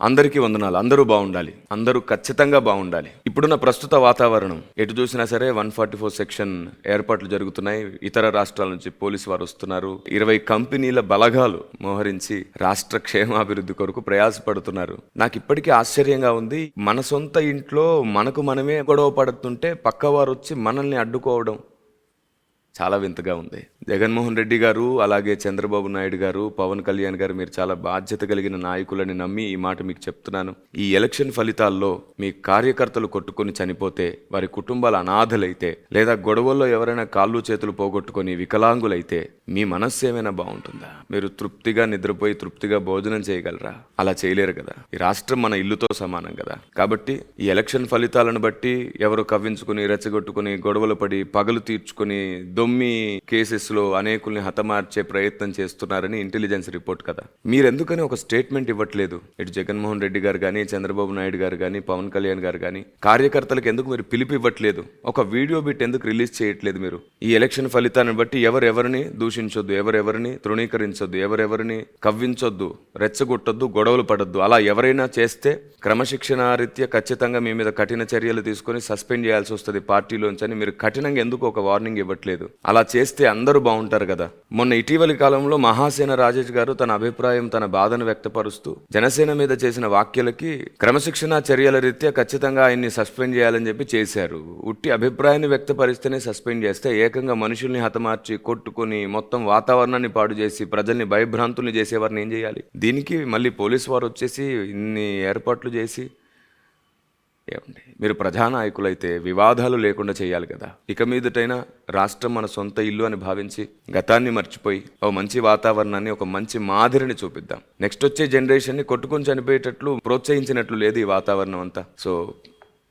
అందరికీ వందనాలు. అందరూ బాగుండాలి. అందరూ ఖచ్చితంగా బాగుండాలి. ఇప్పుడున్న ప్రస్తుత వాతావరణం ఎటు చూసినా సరే వన్ ఫార్టీ ఫోర్ సెక్షన్ ఏర్పాట్లు జరుగుతున్నాయి. ఇతర రాష్ట్రాల నుంచి పోలీసు వారు వస్తున్నారు. ఇరవై కంపెనీల బలగాలు మోహరించి రాష్ట్ర క్షేమాభివృద్ధి కొరకు ప్రయాసపడుతున్నారు. నాకు ఇప్పటికీ ఆశ్చర్యంగా ఉంది. మన సొంత ఇంట్లో మనకు మనమే గొడవ పడుతుంటే పక్కవారు వచ్చి మనల్ని అడ్డుకోవడం చాలా వింతగా ఉంది. జగన్మోహన్ రెడ్డి గారు అలాగే చంద్రబాబు నాయుడు గారు పవన్ కళ్యాణ్ గారు మీరు చాలా బాధ్యత కలిగిన నాయకులని నమ్మి ఈ మాట మీకు చెప్తున్నాను. ఈ ఎలక్షన్ ఫలితాల్లో మీ కార్యకర్తలు కొట్టుకొని చనిపోతే వారి కుటుంబాలు అనాథలైతే లేదా గొడవల్లో ఎవరైనా కాళ్ళు చేతులు పోగొట్టుకొని వికలాంగులైతే మీ మనస్సు ఏమైనా బాగుంటుందా? మీరు తృప్తిగా నిద్రపోయి తృప్తిగా భోజనం చేయగలరా? అలా చేయలేరు కదా. ఈ రాష్ట్రం మన ఇల్లుతో సమానం కదా. కాబట్టి ఈ ఎలక్షన్ ఫలితాలను బట్టి ఎవరు కవ్వించుకుని రెచ్చగొట్టుకుని గొడవలు పడి పగలు తీర్చుకుని దొమ్మి కేసెస్లో అనేకుల్ని హతమార్చే ప్రయత్నం చేస్తున్నారని ఇంటెలిజెన్స్ రిపోర్ట్ కదా. మీరెందుకని ఒక స్టేట్మెంట్ ఇవ్వట్లేదు? ఇటు జగన్మోహన్ రెడ్డి గారు కానీ చంద్రబాబు నాయుడు గారు కానీ పవన్ కళ్యాణ్ గారు కానీ కార్యకర్తలకు ఎందుకు మీరు పిలుపు ఇవ్వట్లేదు? ఒక వీడియో బిట్ ఎందుకు రిలీజ్ చేయట్లేదు మీరు? ఈ ఎలక్షన్ ఫలితాన్ని బట్టి ఎవరెవరిని దూషించొద్దు ఎవరెవరిని తృణీకరించొద్దు ఎవరెవరిని కవ్వించొద్దు రెచ్చగొట్టొద్దు గొడవలు పడొద్దు. అలా ఎవరైనా చేస్తే క్రమశిక్షణ రీత్యా ఖచ్చితంగా మీ మీద కఠిన చర్యలు తీసుకొని సస్పెండ్ చేయాల్సి వస్తుంది పార్టీలోంచి అని మీరు కఠినంగా ఎందుకు ఒక వార్నింగ్ ఇవ్వట్లేదు? అలా చేస్తే అందరూ బాగుంటారు కదా. మొన్న ఇటీవలి కాలంలో మహాసేన రాజేష్ గారు తన అభిప్రాయం తన బాధను వ్యక్తపరుస్తూ జనసేన మీద చేసిన వ్యాఖ్యలకి క్రమశిక్షణ చర్యల రీత్యా ఖచ్చితంగా ఆయన్ని సస్పెండ్ చేయాలని చెప్పి చేశారు. ఉట్టి అభిప్రాయాన్ని వ్యక్తపరిస్తేనే సస్పెండ్ చేస్తే ఏకంగా మనుషుల్ని హతమార్చి కొట్టుకొని మొత్తం వాతావరణాన్ని పాడు చేసి ప్రజల్ని భయభ్రాంతుల్ని చేసేవారిని ఏం చేయాలి? దీనికి మళ్ళీ పోలీసు వారు వచ్చేసి ఇన్ని ఏర్పాట్లు చేసి ఏమండి మీరు ప్రజానాయకులైతే వివాదాలు లేకుండా చేయాలి కదా. ఇక మీదటైనా రాష్ట్రం మన సొంత ఇల్లు అని భావించి గతాన్ని మర్చిపోయి ఓ మంచి వాతావరణాన్ని ఒక మంచి మాదిరిని చూపిద్దాం. నెక్స్ట్ వచ్చే జనరేషన్ని కొట్టుకుని చనిపోయేటట్లు ప్రోత్సహించినట్లు లేదు ఈ వాతావరణం అంతా. సో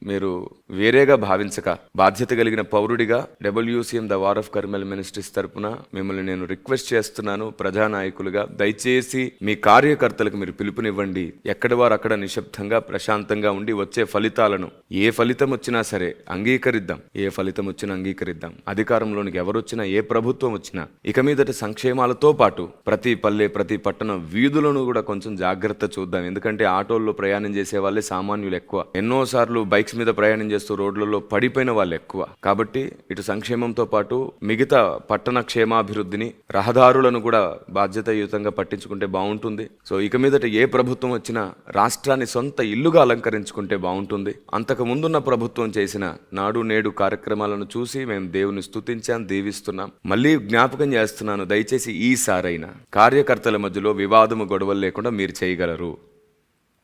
మీరు వేరేగా భావించక బాధ్యత కలిగిన పౌరుడిగా WCM the war of Carmel ministries తరపున మిమ్మల్ని నేను రిక్వెస్ట్ చేస్తున్నాను ప్రజానాయకులుగా. దయచేసి మీ కార్యకర్తలకు మీరు పిలుపునివ్వండి. ఎక్కడి వారు అక్కడ నిశ్శబ్దంగా ప్రశాంతంగా ఉండి వచ్చే ఫలితాలను. ఏ ఫలితం వచ్చినా సరే అంగీకరిద్దాం. ఏ ఫలితం వచ్చినా అంగీకరిద్దాం. అధికారంలోనికి ఎవరు వచ్చినా ఏ ప్రభుత్వం వచ్చినా. ఇక మీదట సంక్షేమాలతో పాటు ప్రతి పల్లె ప్రతి పట్టణం వీధులను కూడా కొంచెం జాగ్రత్త చూద్దాం. ఎందుకంటే ఆటోల్లో ప్రయాణం చేసే వాళ్ళే సామాన్యులు ఎక్కువ. ఎన్నోసార్లు బైక్ బైక్స్ మీద ప్రయాణం చేస్తూ రోడ్లలో పడిపోయిన వాళ్ళు ఎక్కువ. కాబట్టి ఇటు సంక్షేమంతో పాటు మిగతా పట్టణ క్షేమాభివృద్ధిని రహదారులను కూడా బాధ్యతాయుతంగా పట్టించుకుంటే బాగుంటుంది. సో ఇక మీదట ఏ ప్రభుత్వం వచ్చినా రాష్ట్రాన్ని సొంత ఇల్లుగా అలంకరించుకుంటే బాగుంటుంది. అంతకు ముందున్న ప్రభుత్వం చేసిన నాడు నేడు కార్యక్రమాలను చూసి మేము దేవుని స్థుతించాం దీవిస్తున్నాం. మళ్ళీ జ్ఞాపకం చేస్తున్నాను దయచేసి ఈసారైనా కార్యకర్తల మధ్యలో వివాదము గొడవలు లేకుండా మీరు చేయగలరు.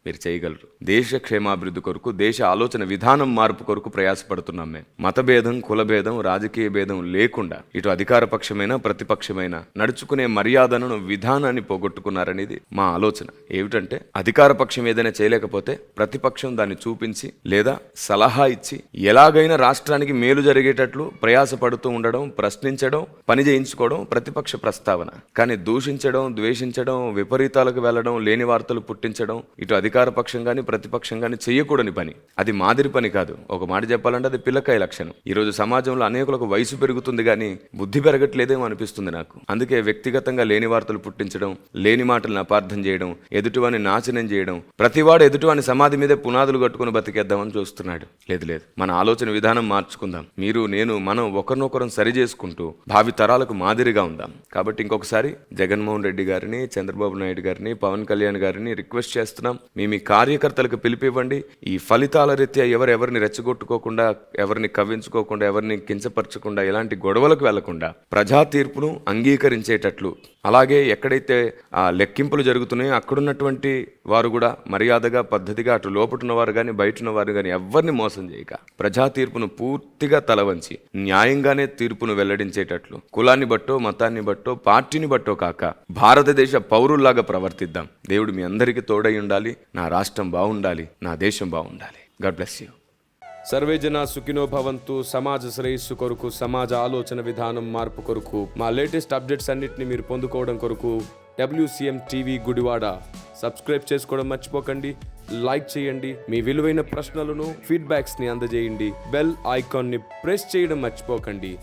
మీరు చేయగలరు. దేశ క్షేమాభివృద్ధి కొరకు దేశ ఆలోచన విధానం మార్పు కొరకు ప్రయాసపడుతున్నాం మేము. మతభేదం కులభేదం రాజకీయ భేదం లేకుండా ఇటు అధికార పక్షమైన ప్రతిపక్షమైన నడుచుకునే మర్యాదను విధానాన్ని పోగొట్టుకున్నారనేది మా ఆలోచన. ఏమిటంటే అధికార పక్షం ఏదైనా చేయలేకపోతే ప్రతిపక్షం దాన్ని చూపించి లేదా సలహా ఇచ్చి ఎలాగైనా రాష్ట్రానికి మేలు జరిగేటట్లు ప్రయాసపడుతూ ఉండడం ప్రశ్నించడం పని చేయించుకోవడం ప్రతిపక్ష ప్రస్తావన. కానీ దూషించడం ద్వేషించడం విపరీతాలకు వెళ్ళడం లేని వార్తలు పుట్టించడం ఇటు అధికార పక్షం కానీ ప్రతిపక్షం కానీ చేయకూడని పని. అది మాదిరి పని కాదు. ఒక మాట చెప్పాలంటే అది పిల్లకాయ లక్షణం. ఈరోజు సమాజంలో అనేకులకు వయసు పెరుగుతుంది కానీ బుద్ధి పెరగట్లేదేమో అనిపిస్తుంది నాకు. అందుకే వ్యక్తిగతంగా లేని వార్తలు పుట్టించడం లేని మాటలను అపార్థం చేయడం ఎదుటివాని నాశనం చేయడం ప్రతివాడు ఎదుటివాని సమాధి మీదే పునాదులు కట్టుకుని బతికేద్దామని చూస్తున్నాడు. లేదు లేదు. మన ఆలోచన విధానం మార్చుకుందాం. మీరు నేను మనం ఒకరినొకరం సరి చేసుకుంటూ భావి తరాలకు మాదిరిగా ఉందాం. కాబట్టి ఇంకొకసారి జగన్మోహన్ రెడ్డి గారిని చంద్రబాబు నాయుడు గారిని పవన్ కళ్యాణ్ గారిని రిక్వెస్ట్ చేస్తున్నాం. మీ మీ కార్యకర్తలకు పిలిపివ్వండి. ఈ ఫలితాల రీత్యా ఎవరు ఎవరిని రెచ్చగొట్టుకోకుండా ఎవరిని కవ్వించుకోకుండా ఎవరిని కించపరచకుండా ఎలాంటి గొడవలకు వెళ్ళకుండా ప్రజా తీర్పును అంగీకరించేటట్లు అలాగే ఎక్కడైతే ఆ లెక్కింపులు జరుగుతున్నాయో అక్కడున్నటువంటి వారు కూడా మర్యాదగా పద్ధతిగా అటు లోపటున్న వారు కానీ బయట వారు కానీ ఎవరిని మోసం చేయక ప్రజా తీర్పును పూర్తిగా తలవంచి న్యాయంగానే తీర్పును వెల్లడించేటట్లు కులాన్ని బట్టో మతాన్ని బట్టో పార్టీని బట్టో కాక భారతదేశ పౌరుల్లాగా ప్రవర్తిద్దాం. దేవుడు మీ అందరికీ తోడై ఉండాలి. నా రాష్ట్రం బాగుండాలి నా దేశం బాగుండాలి గాడ్ బ్లెస్ యూ. సర్వే జన సుఖినో భవంతు సమాజ శ్రేయస్సు కొరకు సమాజ ఆలోచన విధానం మార్పు కొరకు. మా లేటెస్ట్ అప్డేట్స్ అన్నిటిని మీరు పొందుకోవడం కొరకు డబ్ల్యూసీఎం టీవీ గుడివాడ. సబ్స్క్రైబ్ చేసుకోవడం మర్చిపోకండి. లైక్ చేయండి. మీ విలువైన ప్రశ్నలను ఫీడ్బ్యాక్స్ని అందజేయండి. బెల్ ఐకాన్ని ప్రెస్ చేయడం మర్చిపోకండి.